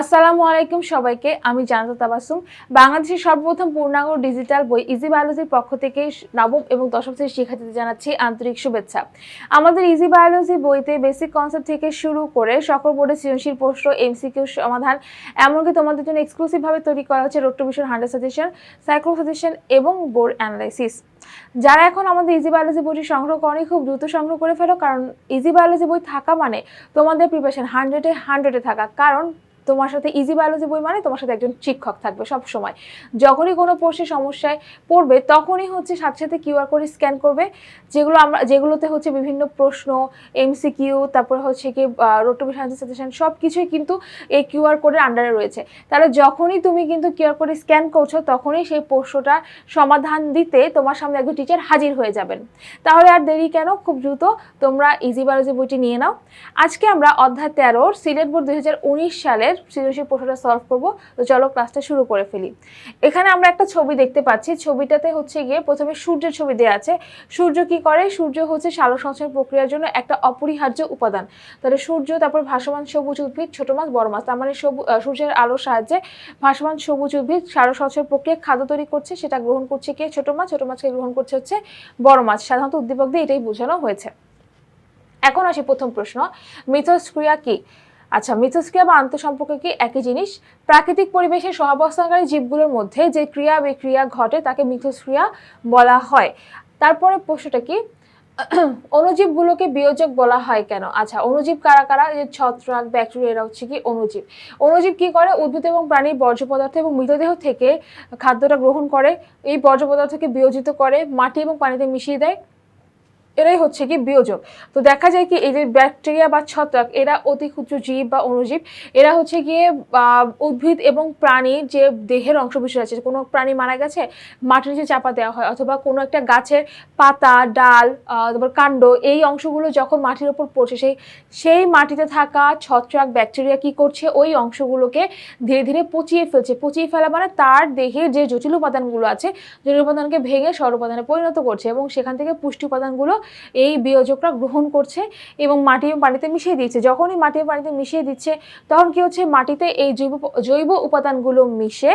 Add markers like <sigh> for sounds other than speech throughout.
আসসালামু আলাইকুম সবাইকে, আমি জানাতা তাবাসুম। বাংলাদেশের সর্বপ্রথম পূর্ণাঙ্গ ডিজিটাল বই ইজি বায়োলজির পক্ষ থেকে নবম এবং দশম শ্রেণির শিক্ষার্থীদের জানাচ্ছি আন্তরিক শুভেচ্ছা। আমাদের ইজি বায়োলজি বইতে বেসিক কনসেপ্ট থেকে শুরু করে সকল বোর্ডের সৃজনশীল প্রশ্ন, এমসিকিউ সমাধান, এমনকি তোমাদের জন্য এক্সক্লুসিভভাবে তৈরি করা হচ্ছে road to vision hundred suggestion cyclo suggestion এবং বোর্ড অ্যানালাইসিস যারা এখন আমাদের ইজি বায়োলজি বইটি সংগ্রহ করেনি, খুব দ্রুত সংগ্রহ করে ফেলো, কারণ ইজি বায়োলজি বই থাকা মানে তোমাদের প্রিপারেশন হান্ড্রেডে হান্ড্রেডে থাকা। কারণ তোমার সাথে ইজি বায়োলজি বই মানে তোমার সাথে একজন শিক্ষক থাকবে সব সময় যখনই কোনো প্রশ্নে সমস্যায় পড়বে, তখনই হচ্ছে সাথে সাথে কিউআর কোড স্ক্যান করবে, যেগুলো আমরা, যেগুলোতে হচ্ছে বিভিন্ন প্রশ্ন এমসিকিউ তারপরে হচ্ছে কি রোটোবি সাজেশন সব কিছুই কিন্তু এই কিউআর কোডের আন্ডারে রয়েছে। তাহলে যখনই তুমি কিন্তু কিউআর কোড স্ক্যান করছ, তখনই সেই প্রশ্নটা সমাধান দিতে তোমার সামনে একজন টিচার হাজির হয়ে যাবেন। তাহলে আর দেরি কেন? খুব দ্রুত তোমরা ইজি বায়োলজি বইটি নিয়ে নাও। আজকে আমরা অধ্যায় তেরোর সিলেট বোর্ড দু হাজার উনিশ সালের সৃজনশীল প্রশ্নটা সলভ করব। তো চলো ক্লাসটা শুরু করে ফেলি। এখানে আমরা একটা ছবি দেখতে পাচ্ছি। ছবিটাতে হচ্ছে গিয়ে প্রথমে সূর্যের ছবি দেওয়া আছে। সূর্য কি করে? সূর্য হচ্ছে সালোক সংশ্লেষণ প্রক্রিয়ার জন্য একটা অপরিহার্য উপাদান। তাহলে সূর্য, তারপর ভাসমান সবুজ উদ্ভিদ, ছোট মাছ, বড় মাছ। তার মানে সূর্যের আলোর সাহায্যে ভাসমান সবুজ উদ্ভিদ সালোক সংশ্লেষণ প্রক্রিয়া খাদ্য তৈরি করছে। সেটা গ্রহণ করছে কে? ছোট মাছ। ছোট মাছকে গ্রহণ করছে হচ্ছে বড় মাছ। সাধারণত উদ্দীপক দিয়ে এটাই বোঝানো হয়েছে। এখন আসি প্রথম প্রশ্ন। মিথস্ক্রিয়া কি? আচ্ছা মিথস্ক্রিয়া বা আন্তঃসম্পর্ক কি একই জিনিস? প্রাকৃতিক পরিবেশে সহাবস্থানকারী জীবগুলোর মধ্যে যে ক্রিয়া বিক্রিয়া ঘটে তাকে মিথস্ক্রিয়া বলা হয়। তারপরে প্রশ্নটা কি? <clears throat> অণুজীবগুলোকে বিয়োজক বলা হয় কেন? আচ্ছা অণুজীব কারা কারা? যে ছত্রাক, ব্যাকটেরিয়া, এরা হচ্ছে কি অণুজীব। অণুজীব কি করে? উদ্ভিদ এবং প্রাণীর বর্জ্য পদার্থ এবং মৃতদেহ থেকে খাদ্যটা গ্রহণ করে। এই বর্জ্য পদার্থকে বিয়োজিত করে, মাটি এবং পানিতে মিশিয়ে দেয়। এরাই হচ্ছে কি বিয়োজক। তো দেখা যায় কি এই যে ব্যাকটেরিয়া বা ছত্রাক, এরা অতি ক্ষুদ্র জীব বা অণুজীব এরা হচ্ছে গিয়ে উদ্ভিদ এবং প্রাণীর যে দেহের অংশ বিশেষ আছে, কোনো প্রাণী মারা গেছে, মাটির নিচে চাপা দেওয়া হয় অথবা কোনো একটা গাছের পাতা, ডাল তারপর কাণ্ড, এই অংশগুলো যখন মাটির ওপর পড়ছে, সেই সেই মাটিতে থাকা ছত্রাক, ব্যাকটেরিয়া কি করছে, ওই অংশগুলোকে ধীরে ধীরে পচিয়ে ফেলছে। পচিয়ে ফেলা মানে তার দেহে যে জটিল উপাদানগুলো আছে, জটিল উপাদানকে ভেঙে সর উপাদানে পরিণত করছে এবং সেখান থেকে পুষ্টি উপাদানগুলো এই বিয়োজকরা গ্রহণ করছে এবং মাটি পানিতে মিশিয়ে দিচ্ছে যখনই মাটি পানিতে মিশিয়ে দিচ্ছে, তখন কি হচ্ছে? মাটিতে এই জৈব জৈব উপাদানগুলো মিশে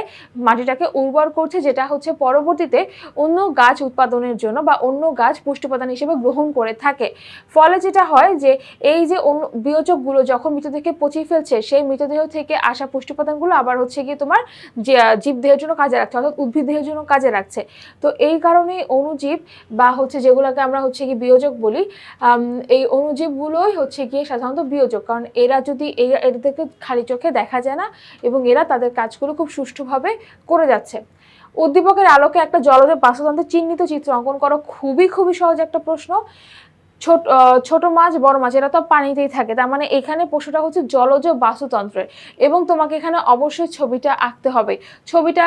মাটিটাকে উর্বর করছে, যেটা হচ্ছে পরবর্তীতে অন্য গাছ উৎপাদনের জন্য বা অন্য গাছ পুষ্টি উপাদান হিসেবে গ্রহণ করে থাকে। ফলে যেটা হয় যে, এই যে অন্য বিয়োজকগুলো যখন মৃতদেহকে পচিয়ে ফেলছে, সেই মৃতদেহ থেকে আসা পুষ্টি উপাদানগুলো আবার হচ্ছে গিয়ে তোমার জীবদেহের জন্য কাজে রাখছে, অর্থাৎ উদ্ভিদ দেহের জন্য কাজে রাখছে। তো এই কারণে অণুজীব বা হচ্ছে যেগুলোকে আমরা হচ্ছে কি বিয়োজক বলি এই অণুজীবগুলোই হচ্ছে গিয়ে সাধারণত বিয়োজক। কারণ এরা যদি এদেরকে খালি চোখে দেখা যায় না এবং এরা তাদের কাজগুলো খুব সুষ্ঠুভাবে করে যাচ্ছে। উদ্দীপকের আলোকে একটা জলজ বাস্তুতন্ত্রের চিহ্নিত চিত্র অঙ্কন করা খুবই খুবই সহজ একটা প্রশ্ন। ছোট ছোট মাছ, বড় মাছ, এরা তো পানিতেই থাকে। তার মানে এখানে পশুটা হচ্ছে জলজ বাস্তুতন্ত্রের এবং তোমাকে এখানে অবশ্যই ছবিটা আঁকতে হবে। ছবিটা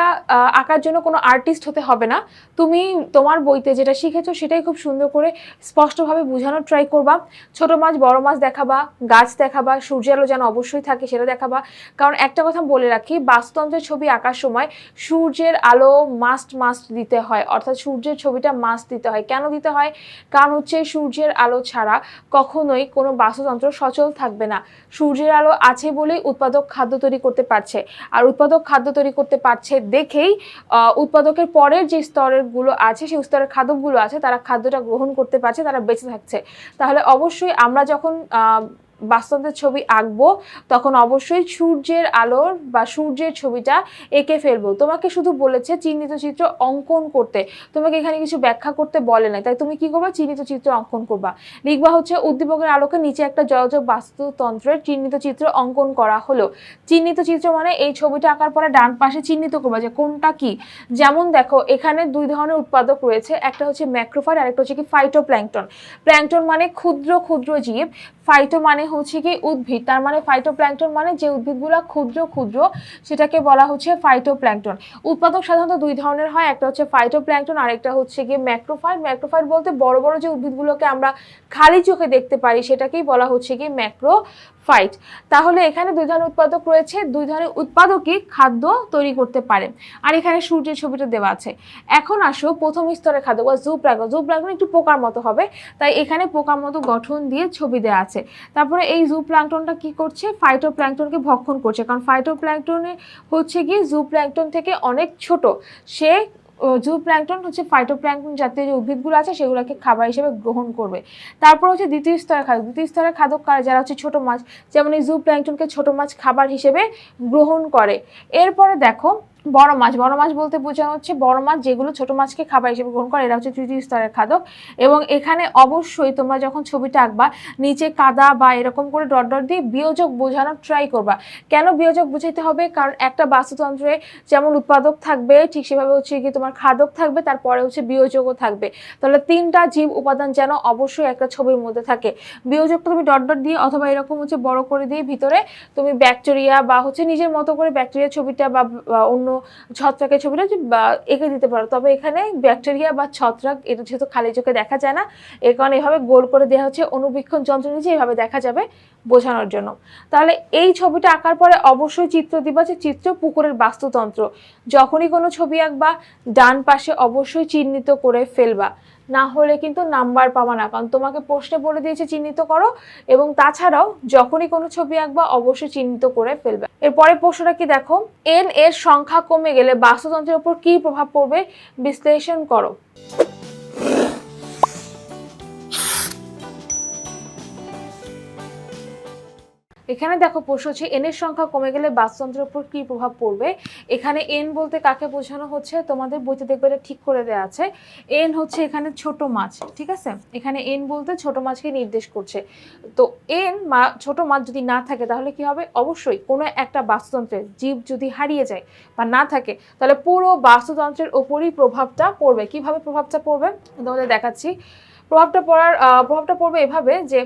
আঁকার জন্য কোনো আর্টিস্ট হতে হবে না। তুমি তোমার বইতে যেটা শিখেছো সেটাই খুব সুন্দর করে স্পষ্টভাবে বোঝানোর ট্রাই করবা। ছোট মাছ, বড় মাছ দেখাবা, গাছ দেখাবা সূর্যের আলো যেন অবশ্যই থাকে সেটা দেখাবা। কারণ একটা কথা বলে রাখি, বাস্তুতন্ত্রের ছবি আঁকার সময় সূর্যের আলো মাস্ট মাস্ট দিতে হয়। অর্থাৎ সূর্যের ছবিটা মাস্ট দিতে হয়। কেন দিতে হয়? কারণ হচ্ছে সূর্যের আলো ছাড়া কখনোই কোনো বাস্তুতন্ত্র সচল থাকবে না। সূর্যের আলো আছে বলেই উৎপাদক খাদ্য তৈরি করতে পারছে। আর উৎপাদক খাদ্য তৈরি করতে পারছে দেখেই উৎপাদকের পরের যে স্তরেরগুলো আছে, সেই স্তরের খাদকগুলো আছে, তারা খাদ্যটা গ্রহণ করতে পারছে, তারা বেঁচে থাকছে। তাহলে অবশ্যই আমরা যখন আহ, বাস্তবের ছবি আঁকবো তখন অবশ্যই সূর্যের আলোর বা সূর্যের ছবিটা এঁকে ফেলব। তোমাকে শুধু বলেছে চিহ্নিত চিত্র অঙ্কন করতে। তোমাকে এখানে কিছু ব্যাখ্যা করতে বলে নাই। তাই তুমি কি করবা? চিহ্নিত চিত্র অঙ্কন করবা। লিখবা হচ্ছে উদ্দীপকের আলোকে নিচে একটা জলজ বাস্তুতন্ত্রের চিহ্নিত চিত্র অঙ্কন করা হলো। চিহ্নিত চিত্র মানে এই ছবিটা আঁকার পরে ডান পাশে চিহ্নিত করবা যে কোনটা কি। যেমন দেখো এখানে দুই ধরনের উৎপাদক রয়েছে। একটা হচ্ছে ম্যাক্রোফার আর একটা হচ্ছে কি ফাইটোপ্ল্যাঙ্কটন প্ল্যাঙ্কটন মানে ক্ষুদ্র ক্ষুদ্র জীব। ফাইটো মানে হচ্ছে কি উদ্ভিদ। তার মানে ফাইটোপ্ল্যাঙ্কটন মানে যে উদ্ভিদগুলো ক্ষুদ্র ক্ষুদ্র, সেটাকে বলা হচ্ছে ফাইটোপ্ল্যাঙ্কটন উৎপাদক সাধারণত দুই ধরনের হয়, একটা হচ্ছে ফাইটোপ্ল্যাঙ্কটন আর একটা হচ্ছে গিয়ে ম্যাক্রোফাইট ম্যাক্রোফাইট বলতে বড় বড় যে উদ্ভিদগুলোকে আমরা খালি চোখে দেখতে পারি, সেটাকেই বলা হচ্ছে গিয়ে ম্যাক্রো ফাইট। তাহলে এখানে দুই ধরনের উৎপাদক রয়েছে, দুই ধরনের উৎপাদকই খাদ্য তৈরি করতে পারে। আর এখানে সূর্যের ছবিটা দেওয়া আছে। এখন আসো প্রথম স্তরের খাদ্য, বা জু প্রাগন জু প্রাগন একটু পোকার মতো হবে, তাই এখানে পোকার মতো গঠন দিয়ে ছবি দেওয়া আছে। তারপরে এই জু প্ল্যাঙ্কটনটা কি করছে? ফাইটো প্ল্যাংটনকে ভক্ষণ করছে। কারণ ফাইটো প্ল্যাঙ্কটনে হচ্ছে কি জু প্ল্যাঙ্কটন থেকে অনেক ছোট। সে জু প্ল্যাঙ্কটন হচ্ছে ফাইটোপ্ল্যাঙ্কটন জাতীয় যে উদ্ভিদগুলো আছে, সেগুলোকে খাবার হিসেবে গ্রহণ করবে। তারপর হচ্ছে দ্বিতীয় স্তরের খাদ্য। দ্বিতীয় স্তরের খাদ্য কারা? যারা হচ্ছে ছোট মাছ, যেমন এই জু প্ল্যাঙ্কটনকে ছোট মাছ খাবার হিসেবে গ্রহণ করে। এরপরে দেখো বড় মাছ বড় মাছ বলতে বোঝানো হচ্ছে বড় মাছ যেগুলো ছোট মাছকে খাবার হিসেবে গ্রহণ করে, এরা হচ্ছে তৃতীয় স্তরের খাদক। এবং এখানে অবশ্যই তোমরা যখন ছবিটা আঁকবা, নিচে কাদা বা এরকম করে ডট ডট দিয়ে বিয়োজক বোঝানোর ট্রাই করবা। কেন বিয়োজক বোঝাইতে হবে? কারণ একটা বাস্তুতন্ত্রে যেমন উৎপাদক থাকবে, ঠিক সেভাবে হচ্ছে কি তোমার খাদক থাকবে, তারপরে হচ্ছে বিয়োজকও থাকবে। তাহলে তিনটা জীব উপাদান যেন অবশ্যই একটা ছবির মধ্যে থাকে। বিয়োজকটা তুমি ডট ডট দিয়ে অথবা এরকম হচ্ছে বড় করে দিয়ে ভিতরে তুমি ব্যাকটেরিয়া বা হচ্ছে নিজের মতো করে ব্যাকটেরিয়া ছবিটা বা অন্য ছত্রাকের ছবিটা এঁকে দিতে পারো। তবে এখানে ব্যাকটেরিয়া বা ছত্রাক, এটা যেহেতু খালি চোখে দেখা যায় না, এর কারণে এভাবে গোল করে দেওয়া হচ্ছে। অনুবীক্ষণ যন্ত্র নিচে এভাবে দেখা যাবে বোঝানোর জন্য। তাহলে এই ছবিটা আঁকার পরে অবশ্যই চিত্র দিবা যে চিত্র পুকুরের বাস্তুতন্ত্র। যখনই কোনো ছবি আঁকবা, ডান পাশে অবশ্যই চিহ্নিত করে ফেলবা। না হলে কিন্তু নাম্বার পাবা না। কারণ তোমাকে প্রশ্নে বলে দিয়েছে, চিহ্নিত করো। এবং তাছাড়াও যখনই কোনো ছবি আঁকবা, অবশ্যই চিহ্নিত করে ফেলবে। এরপরে প্রশ্নটা কি দেখো? এন এর সংখ্যা কমে গেলে বাস্তুতন্ত্রের উপর কি প্রভাব পড়বে? বিশ্লেষণ করো। এখানে দেখো প্রশ্ন হচ্ছে এন এর সংখ্যা কমে গেলে বাস্তুতন্ত্রের উপর কি প্রভাব পড়বে? এখানে এন বলতে কাকে বোঝানো হচ্ছে? তোমাদের বইতে দেখবে এটা ঠিক করে দেওয়া আছে। এন হচ্ছে এখানে ছোট মাছ, ঠিক আছে? এখানে এন বলতে ছোট মাছকে নির্দেশ করছে। তো এন মা, ছোট মাছ যদি না থাকে, তাহলে কি হবে? অবশ্যই কোনো একটা বাস্তুতন্ত্রের জীব যদি হারিয়ে যায় বা না থাকে, তাহলে পুরো বাস্তুতন্ত্রের ওপরই প্রভাবটা পড়বে। কীভাবে প্রভাবটা পড়বে? তোমাদের দেখাচ্ছি। প্রভাবটা পড়ার প্রভাবটা পড়বে এভাবে যে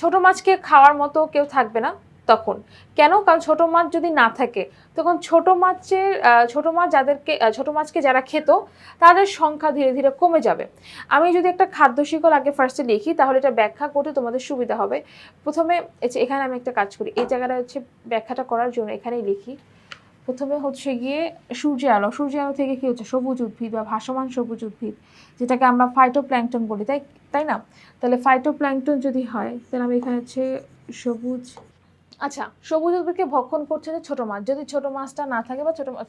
ছোট মাছকে খাওয়ার মতো কেউ থাকবে না তখন। কেন? কারণ ছোট মাছ যদি না থাকে, তখন ছোট মাছের ছোট মাছ যাদেরকে ছোট মাছকে যারা খেত, তাদের সংখ্যা ধীরে ধীরে কমে যাবে। আমি যদি একটা খাদ্য শিকল আগে ফার্স্টে লিখি, তাহলে এটা ব্যাখ্যা করতে তোমাদের সুবিধা হবে। প্রথমে এখানে আমি একটা কাজ করি, এই জায়গাটা হচ্ছে ব্যাখ্যাটা করার জন্য এখানেই লিখি। প্রথমে হচ্ছে গিয়ে সূর্য আলো সূর্য আলো থেকে কি হচ্ছে? সবুজ উদ্ভিদ বা ভাসমান সবুজ উদ্ভিদ, যেটাকে আমরা ফাইটোপ্ল্যাঙ্কটন বলি, তাই তাই না? তাহলে ফাইটোপ্ল্যাঙ্কটন যদি হয়, তাহলে আমি এখানে হচ্ছে সবুজ আচ্ছা সবুজ উদ্ভিদকে ভক্ষণ করছে যে ছোটো মাছ। যদি ছোটো মাছটা না থাকে বা ছোটো মাছ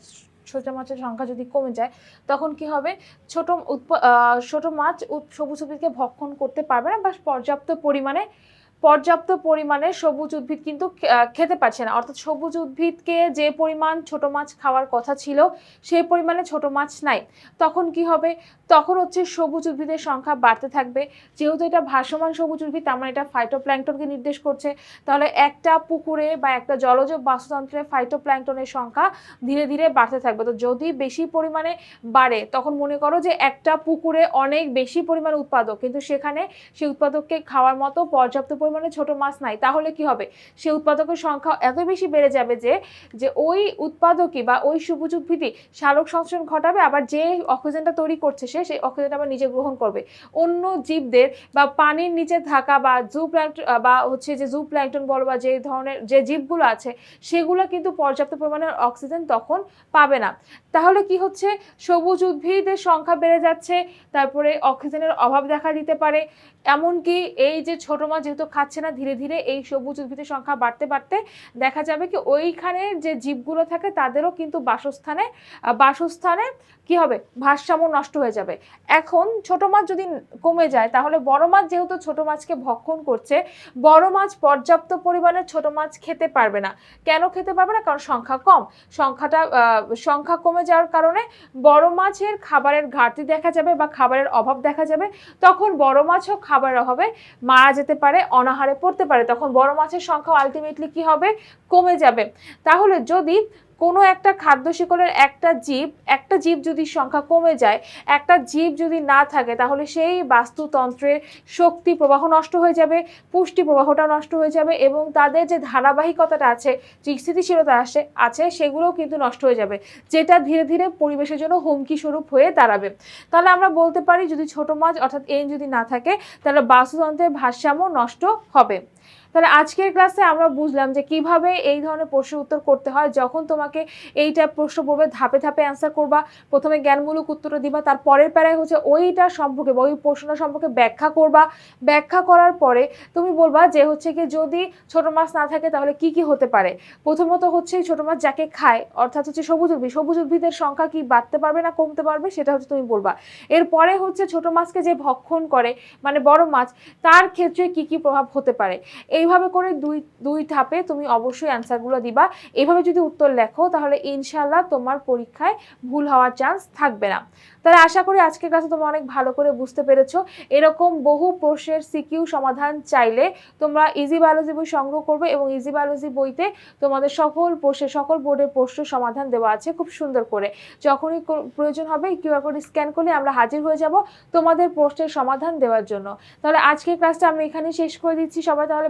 ছোট মাছের সংখ্যা যদি কমে যায়, তখন কি হবে? ছোট উৎপ- ছোটো মাছ সবুজ উদ্ভিদকে ভক্ষণ করতে পারবে না বা পর্যাপ্ত পরিমাণে পর্যাপ্ত পরিমাণে সবুজ উদ্ভিদ কিন্তু খেতে পারছে না। অর্থাৎ সবুজ উদ্ভিদকে যে পরিমাণ ছোট মাছ খাওয়ার কথা ছিল, সেই পরিমাণে ছোট মাছ নাই। তখন কি হবে? তখন হচ্ছে সবুজ উদ্ভিদের সংখ্যা বাড়তে থাকবে। যেহেতু এটা ভাসমান সবুজ উদ্ভিদ, তার মানে এটা ফাইটোপ্ল্যাঙ্কটনকে নির্দেশ করছে। তাহলে একটা পুকুরে বা একটা জলজ বাস্তুতন্ত্রে ফাইটোপ্ল্যাঙ্কটনের সংখ্যা ধীরে ধীরে বাড়তে থাকবে। তো যদি বেশি পরিমাণে বাড়ে, তখন মনে করো যে একটা পুকুরে অনেক বেশি পরিমাণে উৎপাদক। কিন্তু সেখানে সেই উৎপাদককে খাওয়ার মতো পর্যাপ্ত পরিমাণে ছোট মাছ নাই, তাহলে কি হবে? সেই উৎপাদকের সংখ্যা এত বেশি বেড়ে যাবে যে যে ওই উৎপাদকই বা ওই সবুজ উদ্ভিদই সালোক সংশ্লেষণ ঘটাবে, আবার যে অক্সিজেনটা তৈরি করছে সে, সেই অক্সিজেনটা আবার নিজে গ্রহণ করবে। অন্য জীবদের বা পানির নিচে থাকা বা জু প্ল্যাঙ্কটন বা হচ্ছে যে জু প্ল্যাঙ্কটন বলো বা যে ধরনের যে জীবগুলো আছে, সেগুলো কিন্তু পর্যাপ্ত পরিমাণে অক্সিজেন তখন পাবে না। তাহলে কি হচ্ছে? সবুজ উদ্ভিদের সংখ্যা বেড়ে যাচ্ছে, তারপরে অক্সিজেনের অভাব দেখা দিতে পারে। এমনকি এই যে ছোট মাছ যেহেতু খাচ্ছে না, ধীরে ধীরে এই সবুজ উদ্ভিদের সংখ্যা বাড়তে বাড়তে দেখা যাবে কি ওইখানে যে জীবগুলো থাকে তাদেরও কিন্তু বাসস্থানে বাসস্থানে কি হবে? ভারসাম্য নষ্ট হয়ে যাবে। এখন ছোট মাছ যদি কমে যায়, তাহলে বড় মাছ যেহেতু ছোট মাছকে ভক্ষণ করছে, বড় মাছ পর্যাপ্ত পরিমাণে ছোট মাছ খেতে পারবে না। কেন খেতে পারবে না? কারণ সংখ্যা কম। সংখ্যাটা সংখ্যা কমে যাওয়ার কারণে বড় মাছের খাবারের ঘাটতি দেখা যাবে বা খাবারের অভাব দেখা যাবে। তখন বড় মাছও খাবারের অভাবে মারা যেতে পারে অনাহারে পড়তে পারে তখন বড় মাছের সংখ্যা আলটিমেটলি কি হবে? কমে যাবে। তাহলে যদি কোনো একটা খাদ্য শিকলের একটা জীব একটা জীব যদি সংখ্যা কমে যায়, একটা জীব যদি না থাকে, তাহলে সেই বাস্তুতন্ত্রের শক্তি প্রবাহ নষ্ট হয়ে যাবে, পুষ্টি প্রবাহটা নষ্ট হয়ে যাবে এবং তাদের যে ধারাবাহিকতাটা আছে, যে স্থিতিশীলতা আসে, আছে, সেগুলোও কিন্তু নষ্ট হয়ে যাবে, যেটা ধীরে ধীরে পরিবেশের জন্য হুমকি স্বরূপ হয়ে দাঁড়াবে। তাহলে আমরা বলতে পারি, যদি ছোট মাছ অর্থাৎ এন যদি না থাকে, তাহলে বাস্তুতন্ত্রের ভারসাম্য নষ্ট হবে। তাহলে আজকের ক্লাসে আমরা বুঝলাম যে কীভাবে এই ধরনের প্রশ্নের উত্তর করতে হয়। যখন তোমাকে এইটা প্রশ্ন পড়বে, ধাপে ধাপে অ্যান্সার করবা, প্রথমে জ্ঞানমূলক উত্তর দিবা তার পরের প্যারায় হচ্ছে ওইটা সম্পর্কে বা ওই প্রশ্নটা সম্পর্কে ব্যাখ্যা করবা। ব্যাখ্যা করার পরে তুমি বলবা যে হচ্ছে কি, যদি ছোট মাছ না থাকে তাহলে কি কি হতে পারে? প্রথমত হচ্ছে এই ছোট মাছ যাকে খায়, অর্থাৎ হচ্ছে সবুজ উদ্ভিদ, সবুজ উদ্ভিদের সংখ্যা কি বাড়তে পারবে না কমতে পারবে সেটা হচ্ছে তুমি বলবা। এরপরে হচ্ছে ছোট মাছকে যে ভক্ষণ করে মানে বড় মাছ, তার ক্ষেত্রে কি কি প্রভাব হতে পারে? এইভাবে করে দুই দুই ধাপে তুমি অবশ্যই অ্যান্সারগুলো দিবা। এইভাবে যদি উত্তর লেখো, তাহলে ইনশাল্লাহ তোমার পরীক্ষায় ভুল হওয়ার চান্স থাকবে না। তাহলে আশা করি আজকের ক্লাসে তোমরা অনেক ভালো করে বুঝতে পেরেছ। এরকম বহু প্রশ্নের সিকিউ সমাধান চাইলে তোমরা ইজি বায়োলজি বই সংগ্রহ করবে এবং ইজি বায়োলজি বইতে তোমাদের সকল প্রশ্নের, সকল বোর্ডের প্রশ্ন সমাধান দেওয়া আছে খুব সুন্দর করে। যখনই প্রয়োজন হবে কিউআর কোড স্ক্যান করলে আমরা হাজির হয়ে যাব তোমাদের প্রশ্নের সমাধান দেওয়ার জন্য। তাহলে আজকের ক্লাসটা আমি এখানে শেষ করে দিচ্ছি সবাই তাহলে